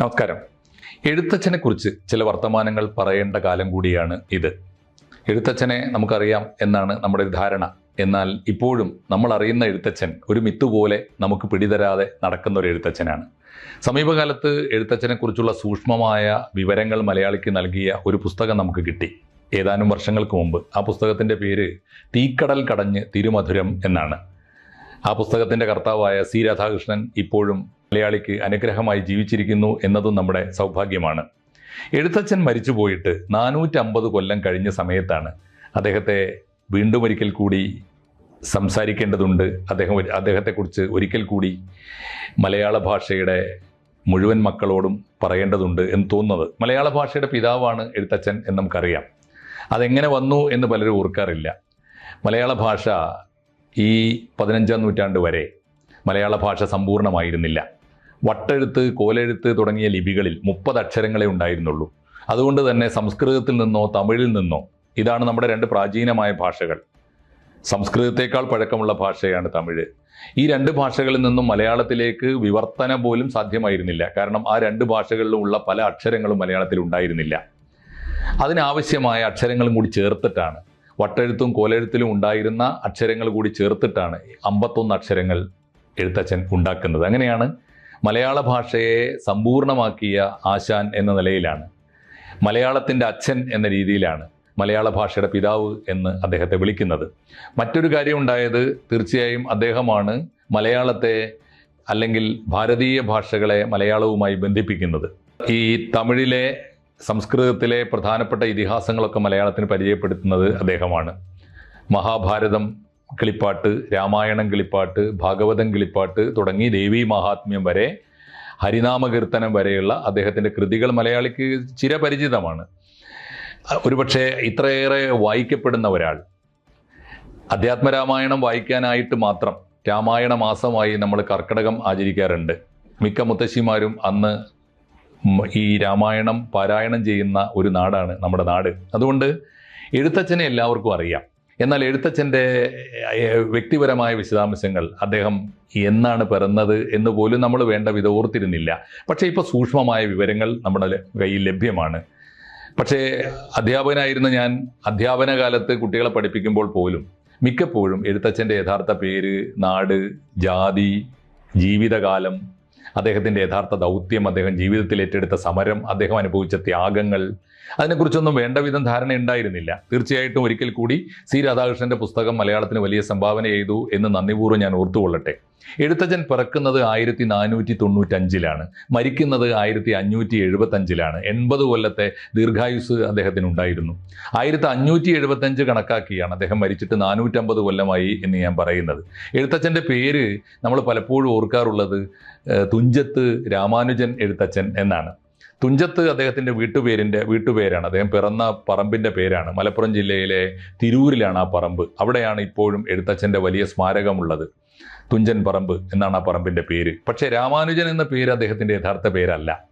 നമസ്കാരം. എഴുത്തച്ഛനെ കുറിച്ച് ചില വർത്തമാനങ്ങൾ പറയേണ്ട കാലം കൂടിയാണ് ഇത്. എഴുത്തച്ഛനെ നമുക്കറിയാം എന്നാണ് നമ്മുടെ ധാരണ. എന്നാൽ ഇപ്പോഴും നമ്മൾ അറിയുന്ന എഴുത്തച്ഛൻ ഒരു മിത്ത് പോലെ നമുക്ക് പിടിതരാതെ നടക്കുന്ന ഒരു എഴുത്തച്ഛനാണ്. സമീപകാലത്ത് എഴുത്തച്ഛനെ കുറിച്ചുള്ള സൂക്ഷ്മമായ വിവരങ്ങൾ മലയാളിക്ക് നൽകിയ ഒരു പുസ്തകം നമുക്ക് കിട്ടി. ഏതാനും വർഷങ്ങൾക്ക് മുമ്പ് ആ പുസ്തകത്തിന്റെ പേര് തീക്കടൽ കടഞ്ഞ് തിരുമധുരം എന്നാണ്. ആ പുസ്തകത്തിന്റെ കർത്താവായ സി രാധാകൃഷ്ണൻ ഇപ്പോഴും മലയാളിക്ക് അനുഗ്രഹമായി ജീവിച്ചിരിക്കുന്നു എന്നതും നമ്മുടെ സൗഭാഗ്യമാണ്. എഴുത്തച്ഛൻ മരിച്ചുപോയിട്ട് നാനൂറ്റമ്പത് കൊല്ലം കഴിഞ്ഞ സമയത്താണ് അദ്ദേഹത്തെ വീണ്ടും ഒരിക്കൽ കൂടി സംസാരിക്കേണ്ടതുണ്ട്. അദ്ദേഹം അദ്ദേഹത്തെക്കുറിച്ച് ഒരിക്കൽ കൂടി മലയാള ഭാഷയുടെ മുഴുവൻ മക്കളോടും പറയേണ്ടതുണ്ട് എന്ന് തോന്നുന്നത്. മലയാള ഭാഷയുടെ പിതാവാണ് എഴുത്തച്ഛൻ എന്ന് നമുക്കറിയാം. അതെങ്ങനെ വന്നു എന്ന് പലരും ഓർക്കാറില്ല. മലയാള ഭാഷ ഈ പതിനഞ്ചാം നൂറ്റാണ്ട് വരെ മലയാള ഭാഷ സമ്പൂർണമായിരുന്നില്ല. വട്ടെഴുത്ത് കോലെഴുത്ത് തുടങ്ങിയ ലിപികളിൽ മുപ്പത് അക്ഷരങ്ങളെ ഉണ്ടായിരുന്നുള്ളൂ. അതുകൊണ്ട് തന്നെ സംസ്കൃതത്തിൽ നിന്നോ തമിഴിൽ നിന്നോ ഇതാണ് നമ്മുടെ രണ്ട് പ്രാചീനമായ ഭാഷകൾ. സംസ്കൃതത്തെക്കാൾ പഴക്കമുള്ള ഭാഷയാണ് തമിഴ്. ഈ രണ്ട് ഭാഷകളിൽ നിന്നും മലയാളത്തിലേക്ക് വിവർത്തനം പോലും സാധ്യമായിരുന്നില്ല. കാരണം ആ രണ്ട് ഭാഷകളിലും ഉള്ള പല അക്ഷരങ്ങളും മലയാളത്തിൽ ഉണ്ടായിരുന്നില്ല. അതിനാവശ്യമായ അക്ഷരങ്ങളും കൂടി ചേർത്തിട്ടാണ് വട്ടെഴുത്തും കോലെഴുത്തിലും ഉണ്ടായിരുന്ന അക്ഷരങ്ങൾ കൂടി ചേർത്തിട്ടാണ് അമ്പത്തൊന്ന് അക്ഷരങ്ങൾ എഴുത്തച്ഛൻ ഉണ്ടാക്കുന്നത്. അങ്ങനെയാണ് മലയാള ഭാഷയെ സമ്പൂർണമാക്കിയ ആശാൻ എന്ന നിലയിലാണ്. മലയാളത്തിന്റെ അച്ഛൻ എന്ന രീതിയിലാണ് മലയാള ഭാഷയുടെ പിതാവ് എന്ന് അദ്ദേഹത്തെ വിളിക്കുന്നത്. മറ്റൊരു കാര്യം ഉണ്ടായത് തീർച്ചയായും അദ്ദേഹമാണ് മലയാളത്തെ അല്ലെങ്കിൽ ഭാരതീയ ഭാഷകളെ മലയാളവുമായി ബന്ധിപ്പിക്കുന്നത്. ഈ തമിഴിലെ സംസ്കൃതത്തിലെ പ്രധാനപ്പെട്ട ഇതിഹാസങ്ങളൊക്കെ മലയാളത്തിന് പരിചയപ്പെടുത്തുന്നത് അദ്ദേഹമാണ്. മഹാഭാരതം കിളിപ്പാട്ട് രാമായണം കിളിപ്പാട്ട് ഭാഗവതം കിളിപ്പാട്ട് തുടങ്ങി ദേവീ മഹാത്മ്യം വരെ ഹരിനാമകീർത്തനം വരെയുള്ള അദ്ദേഹത്തിന്റെ കൃതികൾ മലയാളിക്ക് ചിരപരിചിതമാണ്. ഒരുപക്ഷെ ഇത്രയേറെ വായിക്കപ്പെടുന്ന ഒരാൾ. അധ്യാത്മരാമായണം വായിക്കാനായിട്ട് മാത്രം രാമായണ മാസമായി നമ്മൾ കർക്കിടകം ആചരിക്കാറുണ്ട്. മിക്ക മുത്തശ്ശിമാരും അന്ന് ഈ രാമായണം പാരായണം ചെയ്യുന്ന ഒരു നാടാണ് നമ്മുടെ നാട്. അതുകൊണ്ട് എഴുത്തച്ഛനെ എല്ലാവർക്കും അറിയാം. എന്നാൽ എഴുത്തച്ഛന്റെ വ്യക്തിപരമായ വിശദാംശങ്ങൾ അദ്ദേഹം എന്നാണ് പിറന്നത് എന്ന് പോലും നമ്മൾ വേണ്ട വിധ ഓർത്തിരുന്നില്ല. പക്ഷേ ഇപ്പോൾ സൂക്ഷ്മമായ വിവരങ്ങൾ നമ്മുടെ കയ്യിൽ ലഭ്യമാണ്. പക്ഷേ അധ്യാപകനായിരുന്ന ഞാൻ അധ്യാപന കാലത്ത് കുട്ടികളെ പഠിപ്പിക്കുമ്പോൾ പോലും മിക്കപ്പോഴും എഴുത്തച്ഛന്റെ യഥാർത്ഥ പേര് നാട് ജാതി ജീവിതകാലം അദ്ദേഹത്തിന്റെ യഥാർത്ഥ ദൗത്യം അദ്ദേഹം ജീവിതത്തിൽ ഏറ്റെടുത്ത സമരം അദ്ദേഹം അനുഭവിച്ച ത്യാഗങ്ങൾ അതിനെക്കുറിച്ചൊന്നും വേണ്ട വിധം ധാരണ ഉണ്ടായിരുന്നില്ല. തീർച്ചയായിട്ടും ഒരിക്കൽ കൂടി സി രാധാകൃഷ്ണന്റെ പുസ്തകം മലയാളത്തിന് വലിയ സംഭാവന ചെയ്തു എന്ന് നന്ദിപൂർവം ഞാൻ ഓർത്തുകൊള്ളട്ടെ. എഴുത്തച്ഛൻ പിറക്കുന്നത് ആയിരത്തി നാനൂറ്റി തൊണ്ണൂറ്റഞ്ചിലാണ് മരിക്കുന്നത് ആയിരത്തി അഞ്ഞൂറ്റി എഴുപത്തഞ്ചിലാണ് എൺപത് കൊല്ലത്തെ ദീർഘായുസ് അദ്ദേഹത്തിന് ഉണ്ടായിരുന്നു ആയിരത്തി അഞ്ഞൂറ്റി എഴുപത്തഞ്ച് കണക്കാക്കിയാണ് അദ്ദേഹം മരിച്ചിട്ട് നാനൂറ്റമ്പത് കൊല്ലമായി എന്ന് ഞാൻ പറയുന്നത്. എഴുത്തച്ഛന്റെ പേര് നമ്മൾ പലപ്പോഴും ഓർക്കാറുള്ളത് തുഞ്ചത്ത് രാമാനുജൻ എഴുത്തച്ഛൻ എന്നാണ്. തുഞ്ചത്ത് അദ്ദേഹത്തിന്റെ വീട്ടുപേരിന്റെ വീട്ടുപേരാണ്. അദ്ദേഹം പിറന്ന പറമ്പിന്റെ പേരാണ്. മലപ്പുറം ജില്ലയിലെ തിരൂരിലാണ് ആ പറമ്പ്. അവിടെയാണ് ഇപ്പോഴും എഴുത്തച്ഛന്റെ വലിയ സ്മാരകമുള്ളത്. തുഞ്ചൻ പറമ്പ് എന്നാണ് ആ പറമ്പിന്റെ പേര്. പക്ഷേ രാമാനുജൻ എന്ന പേര് അദ്ദേഹത്തിന്റെ യഥാർത്ഥ പേരല്ല.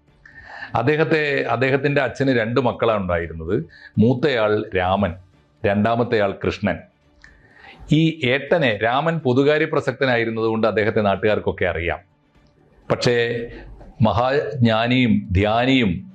അദ്ദേഹത്തെ അദ്ദേഹത്തിന്റെ അച്ഛന് രണ്ട് മക്കളാണ് ഉണ്ടായിരുന്നത്. മൂത്തയാൾ രാമൻ രണ്ടാമത്തെയാൾ കൃഷ്ണൻ. ഈ ഏട്ടനെ രാമൻ പൊതുകാര്യ പ്രസക്തനായിരുന്നതുകൊണ്ട് അദ്ദേഹത്തെ നാട്ടുകാർക്കൊക്കെ അറിയാം. പക്ഷേ മഹാജ്ഞാനിയും ധ്യാനിയും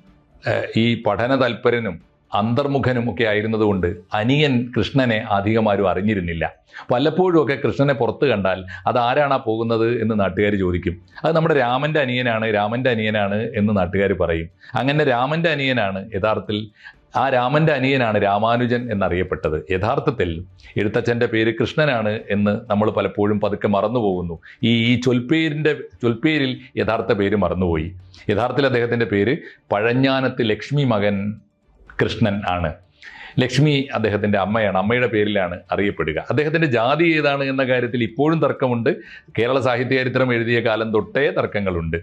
ഈ പഠന തൽപരനും അന്തർമുഖനും ഒക്കെ ആയിരുന്നതുകൊണ്ട് അനിയൻ കൃഷ്ണനെ അധികം ആരും അറിഞ്ഞിരുന്നില്ല. വല്ലപ്പോഴുമൊക്കെ കൃഷ്ണനെ പുറത്ത് കണ്ടാൽ അത് ആരാണാ പോകുന്നത് എന്ന് നാട്ടുകാർ ചോദിക്കും. അത് നമ്മുടെ രാമന്റെ അനിയനാണ് രാമന്റെ അനിയനാണ് എന്ന് നാട്ടുകാർ പറയും. അങ്ങനെ രാമന്റെ അനിയനാണ് യഥാർത്ഥത്തിൽ ആ രാമന്റെ അനിയനാണ് രാമാനുജൻ എന്നറിയപ്പെട്ടത്. യഥാർത്ഥത്തിൽ എഴുത്തച്ഛന്റെ പേര് കൃഷ്ണനാണ് എന്ന് നമ്മൾ പലപ്പോഴും പതുക്കെ മറന്നുപോകുന്നു ഈ ഈ ചൊൽപ്പേരിന്റെ ചൊൽപ്പേരിൽ യഥാർത്ഥ പേര് മറന്നുപോയി. യഥാർത്ഥത്തിൽ അദ്ദേഹത്തിന്റെ പേര് പഴഞ്ഞാനത്ത് ലക്ഷ്മി മകൻ കൃഷ്ണൻ ആണ്. ലക്ഷ്മി അദ്ദേഹത്തിന്റെ അമ്മയാണ്. അമ്മയുടെ പേരിലാണ് അറിയപ്പെടുക. അദ്ദേഹത്തിന്റെ ജാതി ഏതാണ് എന്ന കാര്യത്തിൽ ഇപ്പോഴും തർക്കമുണ്ട്. കേരള സാഹിത്യ ചരിത്രം എഴുതിയ കാലം തൊട്ടേ തർക്കങ്ങളുണ്ട്.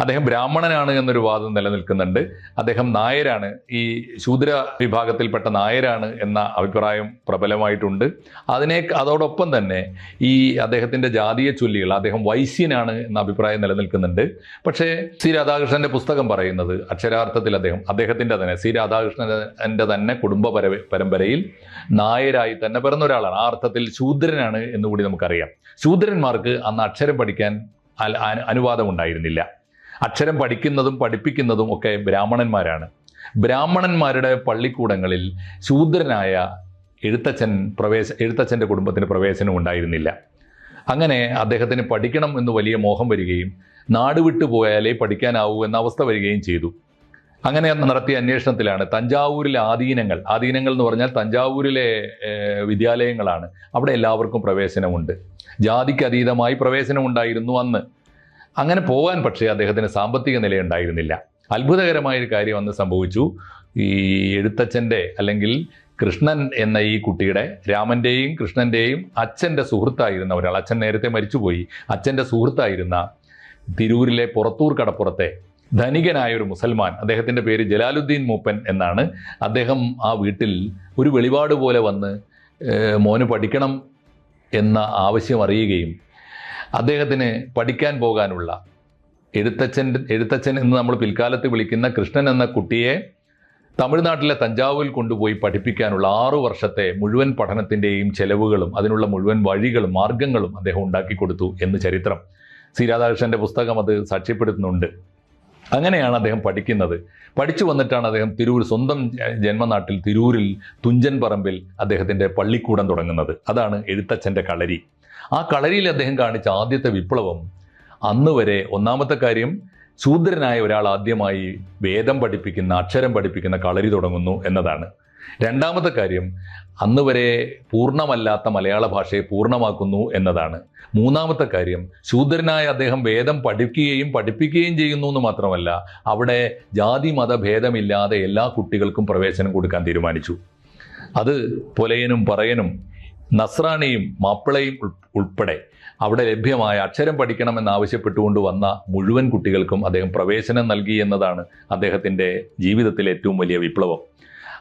അദ്ദേഹം ബ്രാഹ്മണനാണ് എന്നൊരു വാദം നിലനിൽക്കുന്നുണ്ട്. അദ്ദേഹം നായരാണ്. ഈ ശൂദ്ര വിഭാഗത്തിൽപ്പെട്ട നായരാണ് എന്ന അഭിപ്രായം പ്രബലമായിട്ടുണ്ട്. അതിനെ അതോടൊപ്പം തന്നെ ഈ അദ്ദേഹത്തിന്റെ ജാതീയ ചൊല്ലികൾ അദ്ദേഹം വൈശ്യനാണ് എന്ന അഭിപ്രായം നിലനിൽക്കുന്നുണ്ട്. പക്ഷേ സി രാധാകൃഷ്ണന്റെ പുസ്തകം പറയുന്നത് അക്ഷരാർത്ഥത്തിൽ അദ്ദേഹം അദ്ദേഹത്തിന്റെ തന്നെ സി രാധാകൃഷ്ണന്റെ തന്നെ കുടുംബ പരമ്പരയിൽ നായരായി തന്നെ പിറന്ന ഒരാളാണ് ആ അർത്ഥത്തിൽ ശൂദ്രനാണ് എന്നുകൂടി നമുക്കറിയാം. ശൂദ്രന്മാർക്ക് അന്ന് അക്ഷരം പഠിക്കാൻ അനുവാദം ഉണ്ടായിരുന്നില്ല അക്ഷരം പഠിക്കുന്നതും പഠിപ്പിക്കുന്നതും ഒക്കെ ബ്രാഹ്മണന്മാരാണ്. ബ്രാഹ്മണന്മാരുടെ പള്ളിക്കൂടങ്ങളിൽ ശൂദ്രനായ എഴുത്തച്ഛൻ പ്രവേശ എഴുത്തച്ഛന്റെ കുടുംബത്തിന് പ്രവേശനം ഉണ്ടായിരുന്നില്ല. അങ്ങനെ അദ്ദേഹത്തിന് പഠിക്കണം എന്ന് വലിയ മോഹം വരികയും നാട് വിട്ടു പോയാലേ പഠിക്കാനാവൂ എന്ന അവസ്ഥ വരികയും ചെയ്തു. അങ്ങനെ നടത്തിയ അന്വേഷണത്തിലാണ് തഞ്ചാവൂരിലെ ആധീനങ്ങൾ ആധീനങ്ങൾ എന്ന് പറഞ്ഞാൽ തഞ്ചാവൂരിലെ വിദ്യാലയങ്ങളാണ്. അവിടെ എല്ലാവർക്കും പ്രവേശനമുണ്ട്. ജാതിക്ക് അതീതമായി പ്രവേശനം ഉണ്ടായിരുന്നു അന്ന്. അങ്ങനെ പോകാൻ പക്ഷേ അദ്ദേഹത്തിന് സാമ്പത്തിക നിലയുണ്ടായിരുന്നില്ല. അത്ഭുതകരമായ ഒരു കാര്യം അന്ന് സംഭവിച്ചു. ഈ എഴുത്തച്ഛന്റെ അല്ലെങ്കിൽ കൃഷ്ണൻ എന്ന ഈ കുട്ടിയുടെ രാമന്റെയും കൃഷ്ണന്റെയും അച്ഛന്റെ സുഹൃത്തായിരുന്ന ഒരാൾ അച്ഛൻ നേരത്തെ മരിച്ചുപോയി. അച്ഛന്റെ സുഹൃത്തായിരുന്ന തിരൂരിലെ പുറത്തൂർ കടപ്പുറത്തെ ധനികനായ ഒരു മുസൽമാൻ അദ്ദേഹത്തിന്റെ പേര് ജലാലുദ്ദീൻ മൂപ്പൻ എന്നാണ്. അദ്ദേഹം ആ വീട്ടിൽ ഒരു വെളിപാട് പോലെ വന്ന് മോന് പഠിക്കണം എന്ന ആവശ്യം അറിയുകയും അദ്ദേഹത്തിന് പഠിക്കാൻ പോകാനുള്ള എഴുത്തച്ഛൻ എഴുത്തച്ഛൻ എന്ന് നമ്മൾ പിൽക്കാലത്ത് വിളിക്കുന്ന കൃഷ്ണൻ എന്ന കുട്ടിയെ തമിഴ്നാട്ടിലെ തഞ്ചാവൂരിൽ കൊണ്ടുപോയി പഠിപ്പിക്കാനുള്ള ആറു വർഷത്തെ മുഴുവൻ പഠനത്തിന്റെയും ചെലവുകളും അതിനുള്ള മുഴുവൻ വഴികളും മാർഗങ്ങളും അദ്ദേഹം ഉണ്ടാക്കി കൊടുത്തു എന്ന് ചരിത്രം. സി. രാധാകൃഷ്ണന്റെ പുസ്തകം അത് സാക്ഷ്യപ്പെടുത്തുന്നുണ്ട്. അങ്ങനെയാണ് അദ്ദേഹം പഠിക്കുന്നത്. പഠിച്ചു വന്നിട്ടാണ് അദ്ദേഹം തിരൂർ സ്വന്തം ജന്മനാട്ടിൽ തിരൂരിൽ തുഞ്ചൻ പറമ്പിൽ അദ്ദേഹത്തിന്റെ പള്ളിക്കൂടം തുടങ്ങുന്നത്. അതാണ് എഴുത്തച്ഛന്റെ കളരി. ആ കളരിയിൽ അദ്ദേഹം കാണിച്ച ആദ്യത്തെ വിപ്ലവം അന്ന് വരെ ഒന്നാമത്തെ കാര്യം ശൂദ്രനായ ഒരാൾ ആദ്യമായി വേദം പഠിപ്പിക്കുന്ന അക്ഷരം പഠിപ്പിക്കുന്ന കളരി തുടങ്ങുന്നു എന്നതാണ്. രണ്ടാമത്തെ കാര്യം അന്ന് വരെ പൂർണമല്ലാത്ത മലയാള ഭാഷയെ പൂർണമാക്കുന്നു എന്നതാണ്. മൂന്നാമത്തെ കാര്യം ശൂദ്രനായ അദ്ദേഹം വേദം പഠിക്കുകയും പഠിപ്പിക്കുകയും ചെയ്യുന്നു എന്ന് മാത്രമല്ല അവിടെ ജാതി മത ഭേദമില്ലാതെ എല്ലാ കുട്ടികൾക്കും പ്രവേശനം കൊടുക്കാൻ തീരുമാനിച്ചു. അത് പൊലയനും പറയനും നസ്രാണിയും മാപ്പിളയും ഉൾപ്പെടെ അവിടെ ലഭ്യമായ അക്ഷരം പഠിക്കണമെന്ന് ആവശ്യപ്പെട്ടുകൊണ്ട് വന്ന മുഴുവൻ കുട്ടികൾക്കും അദ്ദേഹം പ്രവേശനം നൽകി എന്നതാണ് അദ്ദേഹത്തിന്റെ ജീവിതത്തിലെ ഏറ്റവും വലിയ വിപ്ലവം.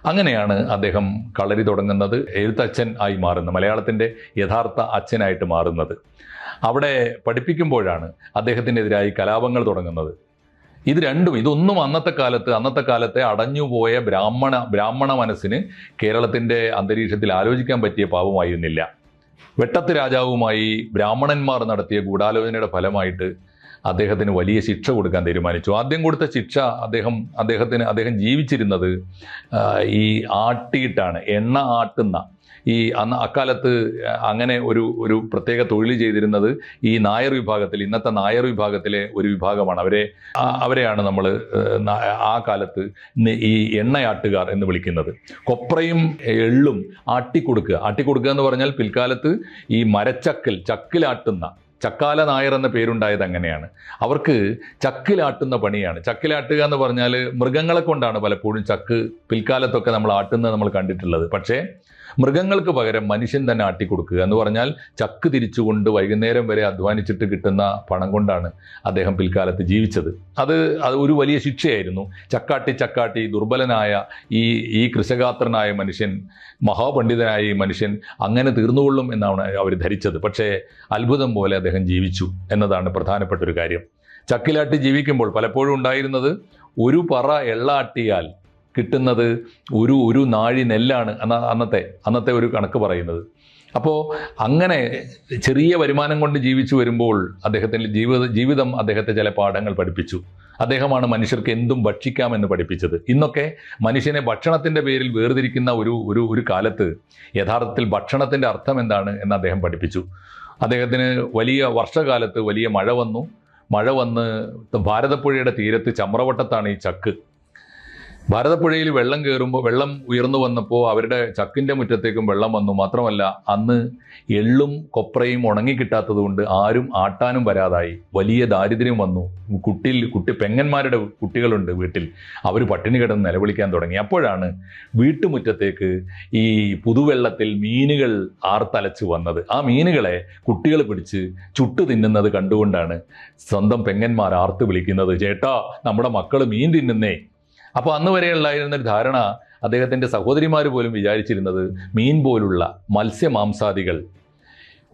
അങ്ങനെയാണ് അദ്ദേഹം കളരി തുടങ്ങുന്നത് എഴുത്തച്ഛൻ ആയി മാറുന്നത് മലയാളത്തിന്റെ യഥാർത്ഥ അച്ഛനായിട്ട് മാറുന്നത്. അവിടെ പഠിപ്പിക്കുമ്പോഴാണ് അദ്ദേഹത്തിനെതിരായി കലാപങ്ങൾ തുടങ്ങുന്നത്. ഇത് രണ്ടും ഇതൊന്നും അന്നത്തെ കാലത്ത് അന്നത്തെ കാലത്തെ അടഞ്ഞുപോയ ബ്രാഹ്മണ ബ്രാഹ്മണ മനസ്സിന് കേരളത്തിന്റെ അന്തരീക്ഷത്തിൽ ആലോചിക്കാൻ പറ്റിയ പാവമായിരുന്നില്ല വെട്ടത്ത് രാജാവുമായി ബ്രാഹ്മണന്മാർ നടത്തിയ ഗൂഢാലോചനയുടെ ഫലമായിട്ട് അദ്ദേഹത്തിന് വലിയ ശിക്ഷ കൊടുക്കാൻ തീരുമാനിച്ചു. ആദ്യം കൊടുത്ത ശിക്ഷ അദ്ദേഹം അദ്ദേഹത്തിന് അദ്ദേഹം ജീവിച്ചിരുന്നത് ഈ ആട്ടിയിട്ടാണ് എണ്ണ ആട്ടുന്ന. ഈ അന്ന് അക്കാലത്ത് അങ്ങനെ ഒരു ഒരു പ്രത്യേക തൊഴിൽ ചെയ്തിരുന്നത് ഈ നായർ വിഭാഗത്തിൽ ഇന്നത്തെ നായർ വിഭാഗത്തിലെ ഒരു വിഭാഗമാണ്. അവരെ അവരെയാണ് നമ്മൾ ആ കാലത്ത് ഈ എണ്ണയാട്ടുകാർ എന്ന് വിളിക്കുന്നത്. കൊപ്രയും എള്ളും ആട്ടിക്കൊടുക്കുക. ആട്ടിക്കൊടുക്കുക എന്ന് പറഞ്ഞാൽ പിൽക്കാലത്ത് ഈ മരച്ചക്കൽ ചക്കിലാട്ടുന്ന ചക്കാല നായർ എന്ന പേരുണ്ടായത് അങ്ങനെയാണ്. അവർക്ക് ചക്കിലാട്ടുന്ന പണിയാണ്. ചക്കിലാട്ടുക എന്ന് പറഞ്ഞാൽ മൃഗങ്ങളെ കൊണ്ടാണ് പലപ്പോഴും ചക്ക് പിൽക്കാലത്തൊക്കെ നമ്മൾ ആട്ടുന്നത് നമ്മൾ കണ്ടിട്ടുള്ളത്. പക്ഷേ മൃഗങ്ങൾക്ക് പകരം മനുഷ്യൻ തന്നെ ആട്ടിക്കൊടുക്കുക എന്ന് പറഞ്ഞാൽ ചക്ക് തിരിച്ചുകൊണ്ട് വൈകുന്നേരം വരെ അധ്വാനിച്ചിട്ട് കിട്ടുന്ന പണം കൊണ്ടാണ് അദ്ദേഹം പിൽക്കാലത്ത് ജീവിച്ചത്. അത് അത് ഒരു വലിയ ശിക്ഷയായിരുന്നു. ചക്കാട്ടി ചക്കാട്ടി ദുർബലനായ ഈ ഈ കൃഷകാത്രനായ മനുഷ്യൻ മഹാപണ്ഡിതനായ ഈ മനുഷ്യൻ അങ്ങനെ തീർന്നുകൊള്ളും എന്നാണ് അവർ ധരിച്ചത്. പക്ഷേ അത്ഭുതം പോലെ അദ്ദേഹം ജീവിച്ചു എന്നതാണ് പ്രധാനപ്പെട്ട ഒരു കാര്യം. ചക്കിലാട്ടി ജീവിക്കുമ്പോൾ പലപ്പോഴും ഉണ്ടായിരുന്നത് ഒരു പറ എള്ളാട്ടിയാൽ കിട്ടുന്നത് ഒരു ഒരു നാഴി നെല്ലാണ് അന്ന അന്നത്തെ അന്നത്തെ ഒരു കണക്ക് പറയുന്നത്. അപ്പോൾ അങ്ങനെ ചെറിയ വരുമാനം കൊണ്ട് ജീവിച്ചു വരുമ്പോൾ അദ്ദേഹത്തിന്റെ ജീവിത ജീവിതം അദ്ദേഹത്തെ ചില പാഠങ്ങൾ പഠിപ്പിച്ചു. അദ്ദേഹമാണ് മനുഷ്യർക്ക് എന്തും ഭക്ഷിക്കാമെന്ന് പഠിപ്പിച്ചത്. ഇന്നൊക്കെ മനുഷ്യനെ ഭക്ഷണത്തിന്റെ പേരിൽ വേർതിരിക്കുന്ന ഒരു ഒരു ഒരു കാലത്ത് യഥാർത്ഥത്തിൽ ഭക്ഷണത്തിന്റെ അർത്ഥം എന്താണ് എന്ന് അദ്ദേഹം പഠിപ്പിച്ചു. അദ്ദേഹത്തിന് വലിയ വർഷകാലത്ത് വലിയ മഴ വന്നു. മഴ വന്ന് ഭാരതപ്പുഴയുടെ തീരത്ത് ചമ്രവട്ടത്താണ് ഈ ചക്ക്. ഭാരതപ്പുഴയിൽ വെള്ളം കയറുമ്പോൾ വെള്ളം ഉയർന്നു വന്നപ്പോൾ അവരുടെ ചക്കിന്റെ മുറ്റത്തേക്കും വെള്ളം വന്നു. മാത്രമല്ല അന്ന് എള്ളും കൊപ്രയും ഉണങ്ങിക്കിട്ടാത്തത് കൊണ്ട് ആരും ആട്ടാനും വരാതായി. വലിയ ദാരിദ്ര്യം വന്നു. കുട്ടിൽ കുട്ടി പെങ്ങന്മാരുടെ കുട്ടികളുണ്ട് വീട്ടിൽ. അവർ പട്ടിണി കിടന്ന് നിലവിളിക്കാൻ തുടങ്ങി. അപ്പോഴാണ് വീട്ടുമുറ്റത്തേക്ക് ഈ പുതുവെള്ളത്തിൽ മീനുകൾ ആർത്തലച്ച് വന്നത്. ആ മീനുകളെ കുട്ടികൾ പിടിച്ച് ചുട്ടു തിന്നുന്നത് കണ്ടുകൊണ്ടാണ് സ്വന്തം പെങ്ങന്മാർ ആർത്ത് വിളിക്കുന്നത്. ചേട്ടാ നമ്മുടെ മക്കൾ മീൻ തിന്നുന്നേ. അപ്പോൾ അന്ന് വരെ ഉണ്ടായിരുന്ന ഒരു ധാരണ അദ്ദേഹത്തിന്റെ സഹോദരിമാർ പോലും വിചാരിച്ചിരുന്നത് മീൻ പോലുള്ള മത്സ്യമാംസാദികൾ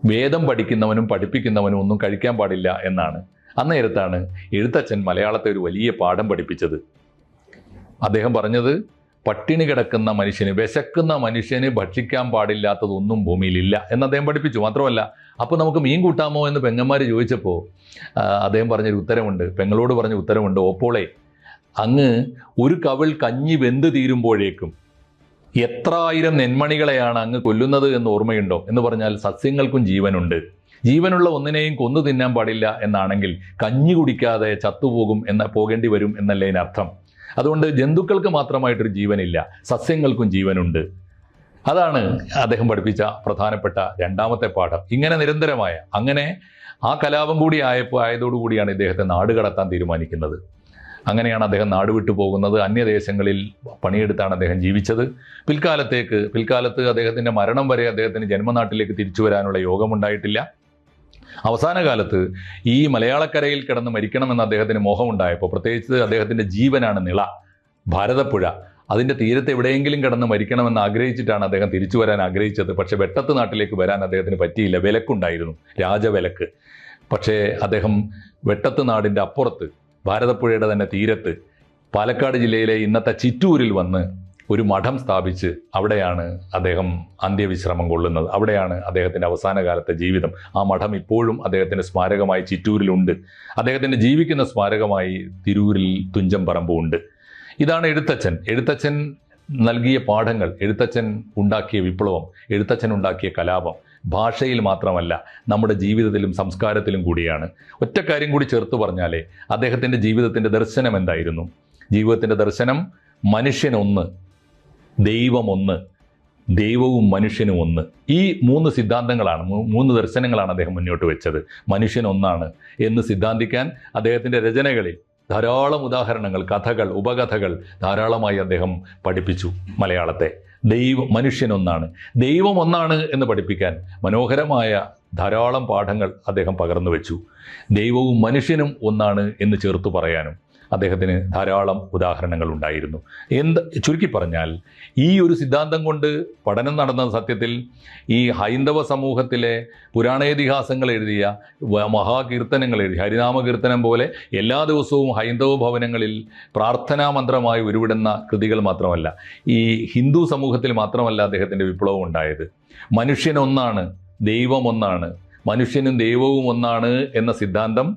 വേദം പഠിക്കുന്നവനും പഠിപ്പിക്കുന്നവനും ഒന്നും കഴിക്കാൻ പാടില്ല എന്നാണ്. അന്നേരത്താണ് എഴുത്തച്ഛൻ മലയാളത്തെ ഒരു വലിയ പാഠം പഠിപ്പിച്ചത്. അദ്ദേഹം പറഞ്ഞത് പട്ടിണി കിടക്കുന്ന മനുഷ്യന് വിശക്കുന്ന മനുഷ്യന് ഭക്ഷിക്കാൻ പാടില്ലാത്തതൊന്നും ഭൂമിയിലില്ല എന്ന് അദ്ദേഹം പഠിപ്പിച്ചു. മാത്രമല്ല അപ്പോൾ നമുക്ക് മീൻ കൂട്ടാമോ എന്ന് പെങ്ങന്മാർ ചോദിച്ചപ്പോൾ അദ്ദേഹം പറഞ്ഞൊരു ഉത്തരമുണ്ട് പെങ്ങളോട് പറഞ്ഞ ഉത്തരമുണ്ട് ഓപ്പോളെ അങ്ങ് ഒരു കവിൾ കഞ്ഞി വെന്ത് തീരുമ്പോഴേക്കും എത്ര ആയിരം നെന്മണികളെയാണ് അങ്ങ് കൊല്ലുന്നത് എന്ന് ഓർമ്മയുണ്ടോ? എന്ന് പറഞ്ഞാൽ സസ്യങ്ങൾക്കും ജീവനുണ്ട്. ജീവനുള്ള ഒന്നിനെയും കൊന്നു തിന്നാൻ പാടില്ല എന്നാണെങ്കിൽ കഞ്ഞി കുടിക്കാതെ ചത്തുപോകും എന്ന പോകേണ്ടി വരും എന്നല്ലേ ഇതിനർത്ഥം അതുകൊണ്ട് ജന്തുക്കൾക്ക് മാത്രമായിട്ടൊരു ജീവനില്ല സസ്യങ്ങൾക്കും ജീവനുണ്ട്. അതാണ് അദ്ദേഹം പഠിപ്പിച്ച പ്രധാനപ്പെട്ട രണ്ടാമത്തെ പാഠം. ഇങ്ങനെ നിരന്തരമായ അങ്ങനെ ആ കലാപം കൂടി ആയപ്പോൾ ആയതോടുകൂടിയാണ് ഇദ്ദേഹത്തെ നാട് കടത്താൻ തീരുമാനിക്കുന്നത്. അങ്ങനെയാണ് അദ്ദേഹം നാടുവിട്ടു പോകുന്നത്. അന്യദേശങ്ങളിൽ പണിയെടുത്താണ് അദ്ദേഹം ജീവിച്ചത്. പിൽക്കാലത്തേക്ക് പിൽക്കാലത്ത് അദ്ദേഹത്തിന്റെ മരണം വരെ അദ്ദേഹത്തിന്റെ ജന്മനാട്ടിലേക്ക് തിരിച്ചു വരാനുള്ള യോഗമുണ്ടായിട്ടില്ല. അവസാന കാലത്ത് ഈ മലയാളക്കരയിൽ കിടന്ന് മരിക്കണമെന്ന് അദ്ദേഹത്തിന് മോഹമുണ്ടായപ്പോൾ പ്രത്യേകിച്ച് അദ്ദേഹത്തിന്റെ ജീവനാണ് നിള ഭാരതപ്പുഴ. അതിന്റെ തീരത്ത് എവിടെയെങ്കിലും കിടന്ന് മരിക്കണമെന്ന് ആഗ്രഹിച്ചിട്ടാണ് അദ്ദേഹം തിരിച്ചു വരാൻ ആഗ്രഹിച്ചത്. പക്ഷേ വെട്ടത്ത് നാട്ടിലേക്ക് വരാൻ അദ്ദേഹത്തിന് പറ്റിയില്ല. വിലക്കുണ്ടായിരുന്നു. രാജവിലക്ക്. പക്ഷേ അദ്ദേഹം വെട്ടത്ത് നാടിന്റെ അപ്പുറത്ത് ഭാരതപ്പുഴയുടെ തന്നെ തീരത്ത് പാലക്കാട് ജില്ലയിലെ ഇന്നത്തെ ചിറ്റൂരിൽ വന്ന് ഒരു മഠം സ്ഥാപിച്ച് അവിടെയാണ് അദ്ദേഹം അന്ത്യവിശ്രമം കൊള്ളുന്നത്. അവിടെയാണ് അദ്ദേഹത്തിന്റെ അവസാന കാലത്തെ ജീവിതം. ആ മഠം ഇപ്പോഴും അദ്ദേഹത്തിന്റെ സ്മാരകമായി ചിറ്റൂരിലുണ്ട് അദ്ദേഹത്തിന്റെ ജീവിക്കുന്ന സ്മാരകമായി തിരൂരിൽ തുഞ്ചം പറമ്പുണ്ട് ഇതാണ് എഴുത്തച്ഛൻ. എഴുത്തച്ഛൻ നൽകിയ പാഠങ്ങൾ എഴുത്തച്ഛൻ ഉണ്ടാക്കിയ വിപ്ലവം എഴുത്തച്ഛൻ ഉണ്ടാക്കിയ കലാപം. ഭാഷയിൽ മാത്രമല്ല നമ്മുടെ ജീവിതത്തിലും സംസ്കാരത്തിലും കൂടിയാണ്. ഒറ്റ കാര്യം കൂടി ചേർത്ത് പറഞ്ഞാലേ അദ്ദേഹത്തിന്റെ ജീവിതത്തിന്റെ ദർശനം എന്തായിരുന്നു? ജീവിതത്തിന്റെ ദർശനം മനുഷ്യനൊന്ന് ദൈവമൊന്ന് ദൈവവും മനുഷ്യനും ഒന്ന്. ഈ മൂന്ന് സിദ്ധാന്തങ്ങളാണ് മൂന്ന് ദർശനങ്ങളാണ് അദ്ദേഹം മുന്നോട്ട് വെച്ചത്. മനുഷ്യൻ ഒന്നാണ് എന്ന് സിദ്ധാന്തിക്കാൻ അദ്ദേഹത്തിന്റെ രചനകളിൽ ധാരാളം ഉദാഹരണങ്ങൾ കഥകൾ ഉപകഥകൾ ധാരാളമായി അദ്ദേഹം പഠിപ്പിച്ചു മലയാളത്തെ. ദൈവം മനുഷ്യനൊന്നാണ്. ദൈവം ഒന്നാണ് എന്ന് പഠിപ്പിക്കാൻ മനോഹരമായ ധാരാളം പാഠങ്ങൾ അദ്ദേഹം പകർന്നു വെച്ചു ദൈവവും മനുഷ്യനും ഒന്നാണ് എന്ന് ചേർത്ത് പറയാനും. അദ്ദേഹത്തിന് ധാരാളം ഉദാഹരണങ്ങൾ ഉണ്ടായിരുന്നു. എന്ത് ചുരുക്കി പറഞ്ഞാൽ ഈ ഒരു സിദ്ധാന്തം കൊണ്ട് പഠനം നടന്ന സത്യത്തിൽ ഈ ഹൈന്ദവ സമൂഹത്തിലെ പുരാണേതിഹാസങ്ങൾ എഴുതിയ മഹാകീർത്തനങ്ങൾ എഴുതി ഹരിനാമ കീർത്തനം പോലെ എല്ലാ ദിവസവും ഹൈന്ദവ ഭവനങ്ങളിൽ പ്രാർത്ഥനാ മന്ത്രമായി ഉരുവിടുന്ന കൃതികൾ മാത്രമല്ല ഈ ഹിന്ദു സമൂഹത്തിൽ മാത്രമല്ല അദ്ദേഹത്തിന്റെ വിപ്ലവം ഉണ്ടായത്. മനുഷ്യനൊന്നാണ് ദൈവം ഒന്നാണ് മനുഷ്യനും ദൈവവും ഒന്നാണ് എന്ന സിദ്ധാന്തം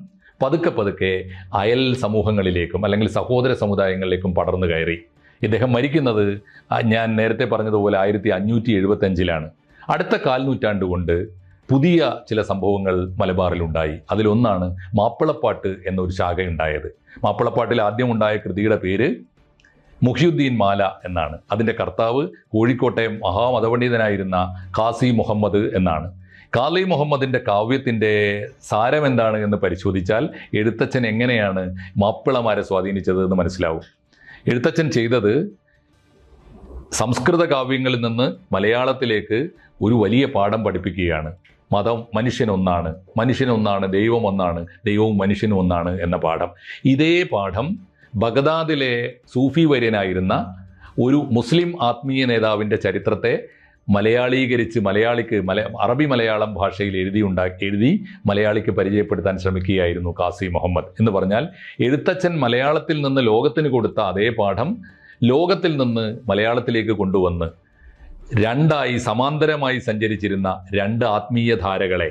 പതുക്കെ പതുക്കെ അയൽ സമൂഹങ്ങളിലേക്കും അല്ലെങ്കിൽ സഹോദര സമുദായങ്ങളിലേക്കും പടർന്നു കയറി. ഇദ്ദേഹം മരിക്കുന്നത് ഞാൻ നേരത്തെ പറഞ്ഞതുപോലെ ആയിരത്തി അഞ്ഞൂറ്റി എഴുപത്തഞ്ചിലാണ് അടുത്ത കാൽനൂറ്റാണ്ട് കൊണ്ട് പുതിയ ചില സംഭവങ്ങൾ മലബാറിലുണ്ടായി. അതിലൊന്നാണ് മാപ്പിളപ്പാട്ട് എന്നൊരു ശാഖയുണ്ടായത് മാപ്പിളപ്പാട്ടിൽ ആദ്യം ഉണ്ടായ കൃതിയുടെ പേര് മുഹിയുദ്ദീൻ മാല എന്നാണ്. അതിന്റെ കർത്താവ് കോഴിക്കോട്ടെ മഹാമതപണ്ഡിതനായിരുന്ന ഖാസി മുഹമ്മദ് എന്നാണ്. കാലി മുഹമ്മദിന്റെ കാവ്യത്തിന്റെ സാരം എന്താണ് എന്ന് പരിശോധിച്ചാൽ എഴുത്തച്ഛൻ എങ്ങനെയാണ് മാപ്പിളമാരെ സ്വാധീനിച്ചത് എന്ന് മനസ്സിലാവും. എഴുത്തച്ഛൻ ചെയ്തത് സംസ്കൃത കാവ്യങ്ങളിൽ നിന്ന് മലയാളത്തിലേക്ക് ഒരു വലിയ പാഠം പഠിപ്പിക്കുകയാണ്. മതം മനുഷ്യനൊന്നാണ് മനുഷ്യനൊന്നാണ് ദൈവം ഒന്നാണ് ദൈവവും മനുഷ്യനും ഒന്നാണ് എന്ന പാഠം. ഇതേ പാഠം ബഗദാദിലെ സൂഫി വര്യനായിരുന്ന ഒരു മുസ്ലിം ആത്മീയ നേതാവിന്റെ ചരിത്രത്തെ മലയാളീകരിച്ച് മലയാളിക്ക് മല അറബി മലയാളം ഭാഷയിൽ എഴുതി എഴുതി മലയാളിക്ക് പരിചയപ്പെടുത്താൻ ശ്രമിക്കുകയായിരുന്നു കാസി മുഹമ്മദ്. എന്ന് പറഞ്ഞാൽ എഴുത്തച്ഛൻ മലയാളത്തിൽ നിന്ന് ലോകത്തിന് കൊടുത്ത അതേ പാഠം ലോകത്തിൽ നിന്ന് മലയാളത്തിലേക്ക് കൊണ്ടുവന്ന് രണ്ടായി സമാന്തരമായി സഞ്ചരിച്ചിരുന്ന രണ്ട് ആത്മീയ ധാരകളെ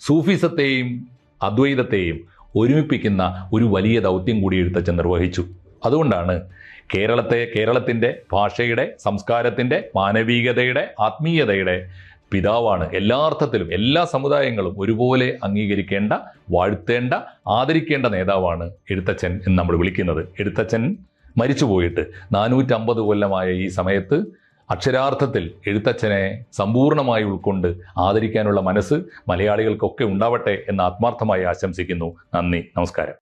സൂഫിസത്തെയും അദ്വൈതത്തെയും ഒരുമിപ്പിക്കുന്ന ഒരു വലിയ ദൗത്യം കൂടി എഴുത്തച്ഛൻ നിർവഹിച്ചു. അതുകൊണ്ടാണ് കേരളത്തെ കേരളത്തിന്റെ ഭാഷയുടെ സംസ്കാരത്തിന്റെ മാനവികതയുടെ ആത്മീയതയുടെ പിതാവാണ്. എല്ലാ അർത്ഥത്തിലും എല്ലാ സമുദായങ്ങളും ഒരുപോലെ അംഗീകരിക്കേണ്ട വാഴ്ത്തേണ്ട ആദരിക്കേണ്ട നേതാവാണ് എഴുത്തച്ഛൻ എന്ന് നമ്മൾ വിളിക്കുന്നത്. എഴുത്തച്ഛൻ മരിച്ചുപോയിട്ട് നാനൂറ്റമ്പത് കൊല്ലമായ ഈ സമയത്ത് അക്ഷരാർത്ഥത്തിൽ എഴുത്തച്ഛനെ സമ്പൂർണമായി ഉൾക്കൊണ്ട് ആദരിക്കാനുള്ള മനസ്സ് മലയാളികൾക്കൊക്കെ ഉണ്ടാവട്ടെ എന്ന് ആത്മാർത്ഥമായി ആശംസിക്കുന്നു. നന്ദി. നമസ്കാരം.